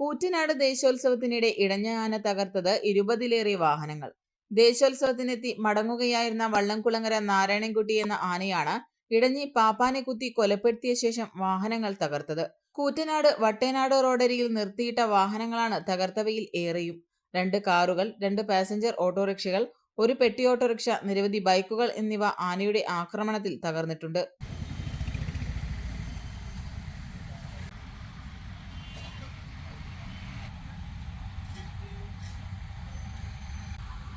കൂറ്റനാട് ദേശോത്സവത്തിനിടെ ഇടഞ്ഞ തകർത്തത് ഇരുപതിലേറെ വാഹനങ്ങൾ. ദേശോത്സവത്തിനെത്തി മടങ്ങുകയായിരുന്ന വള്ളംകുളങ്ങര നാരായണൻകുട്ടി എന്ന ആനയാണ് ഇടഞ്ഞി പാപ്പാനെ കുത്തി കൊലപ്പെടുത്തിയ ശേഷം വാഹനങ്ങൾ തകർത്തത്. കൂറ്റനാട് വട്ടേനാട് റോഡരിയിൽ നിർത്തിയിട്ട വാഹനങ്ങളാണ് തകർത്തവയിൽ ഏറെയും. രണ്ട് കാറുകൾ രണ്ട് പാസഞ്ചർ ഓട്ടോറിക്ഷകൾ ഒരു പെട്ടി ഓട്ടോറിക്ഷ നിരവധി ബൈക്കുകൾ എന്നിവ ആനയുടെ ആക്രമണത്തിൽ തകർന്നിട്ടുണ്ട്.